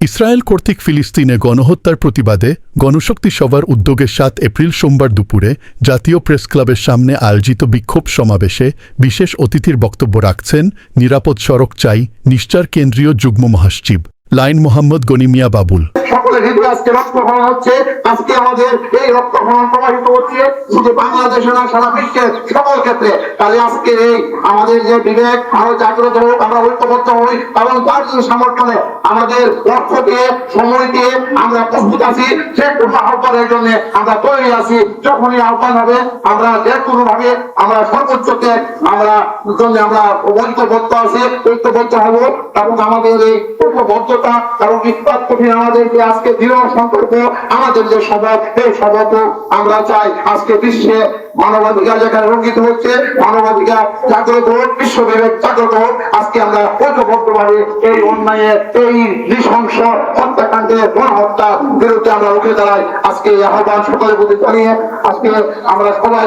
Israel কর্তৃক ফিলিস্তিনে গণহত্যার প্রতিবাদে গণশক্তি সভার উদ্যোগে সাত এপ্রিল সোমবার দুপুরে জাতীয় প্রেস ক্লাবের সামনে আয়োজিত বিক্ষোভ সমাবেশে বিশেষ অতিথির বক্তব্য রাখছেন নিরাপদ সড়ক চাই, নিশ্চার কেন্দ্রীয় যুগ্ম মহাসচিব। লাইন মোহাম্মদ গনিমিয়া বাবুল। সকলের হৃদয় আজকে রক্তক্ষরণ হচ্ছে। আজকে আমাদের এই রক্তক্ষরণ প্রবাহিত হচ্ছে শুধু বাংলাদেশে না, সারা বিশ্বের সকল ক্ষেত্রে। তাহলে আজকে এই আমাদের যে বিবেক, আরও জাগ্রত হোক, আমরা ঐক্যবদ্ধ হই এবং তার যে সমর্থনে আমাদের অর্থ দিয়ে সময় দিয়ে আমরা প্রস্তুত আছি, সে কোনো আহ্বানের জন্য আমরা তৈরি আছি। যখনই আহ্বান হবে, আমরা যে কোনো ভাবে আমরা সর্বোচ্চকে আমরা জন্য আমরা ঐক্যবদ্ধ আছি, ঐক্যবদ্ধ হব এবং আমাদের এই ঐক্যবদ্ধতা এবং ইস্পাত কঠিন আমাদের আজকে দৃঢ় সম্পর্ক আমাদের যে সভা এই সভাকে আমরা চাই। আজকে বিশ্বে মানবাধিকার যেখানে রঙ্গিত হচ্ছে, মানবাধিকার জাগ্রত হোক বিশ্ব বিবেক জাগ্রত হোক, আজকে আমরা ঐক্যবদ্ধভাবে এই অন্যায়ের, এই নৃশংস হত্যাকাণ্ডের গণহত্যার বিরুদ্ধে আমরা উঠে দাঁড়াই। আজকে এই আহ্বান সকলের প্রতি জানিয়ে আজকে আমরা সবাই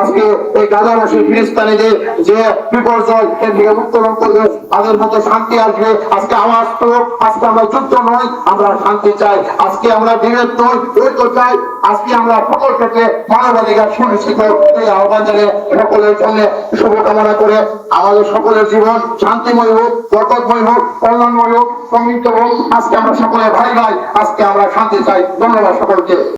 আজকে এই গাজাবাসী যে বিপর্যয় এর থেকে তাদের মধ্যে শান্তি আসবে। আজকে তো আজকে আমরা যুদ্ধ নয় আমরা শান্তি চাই। আজকে আমরা নয় চাই। আজকে আমরা সকল ক্ষেত্রে মানবাধিকার সুনিশ্চিত এই আহ্বান জানিয়ে সকলের জন্য শুভকামনা করে আমাদের সকলের জীবন শান্তিময় হোক, বরকতময় হোক, কল্যাণময় হোক, সমৃদ্ধ হোক। আজকে আমরা সকলে ভাই ভাই আজকে আমরা শান্তি চাই। ধন্যবাদ সকলকে।